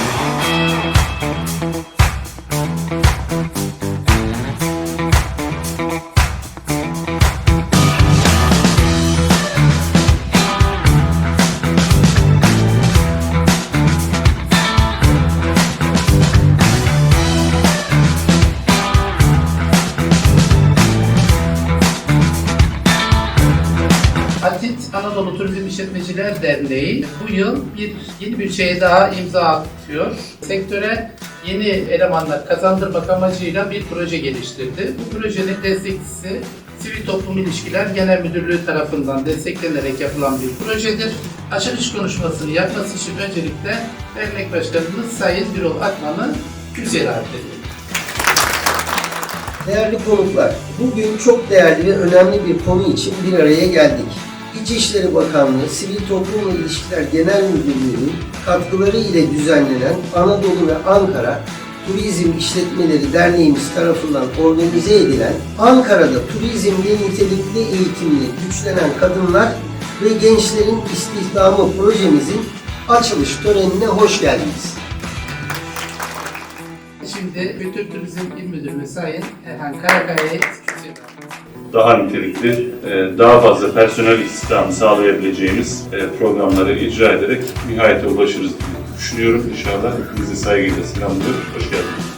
Thank you. Atit Anadolu Turizm İşletmeciler Derneği bu yıl bir yeni bir şeye daha imza atıyor. Sektöre yeni elemanlar kazandırmak amacıyla bir proje geliştirdi. Bu projenin destekçisi Sivil Toplum İlişkiler Genel Müdürlüğü tarafından desteklenerek yapılan bir projedir. Açılış konuşmasını yapması için öncelikle dernek başkanımız Sayın Birol Akman'ı kürsüye davet. Değerli konuklar, bugün çok değerli ve önemli bir konu için bir araya geldik. İçişleri Bakanlığı Sivil Toplumla İlişkiler Genel Müdürlüğü'nün katkıları ile düzenlenen Anadolu ve Ankara Turizm İşletmeleri Derneğimiz tarafından organize edilen Ankara'da turizmde nitelikli eğitimli güçlenen kadınlar ve gençlerin istihdamı projemizin açılış törenine hoş geldiniz. Şimdi Kültür Turizm İl Müdürü Sayın Erhan Karakaya'yı. Daha nitelikli, e, daha fazla personel istihdamı sağlayabileceğimiz e, programları icra ederek nihayete ulaşırız diye düşünüyorum. İnşallah hepinizi saygıyla selamlıyorum. Hoş geldiniz.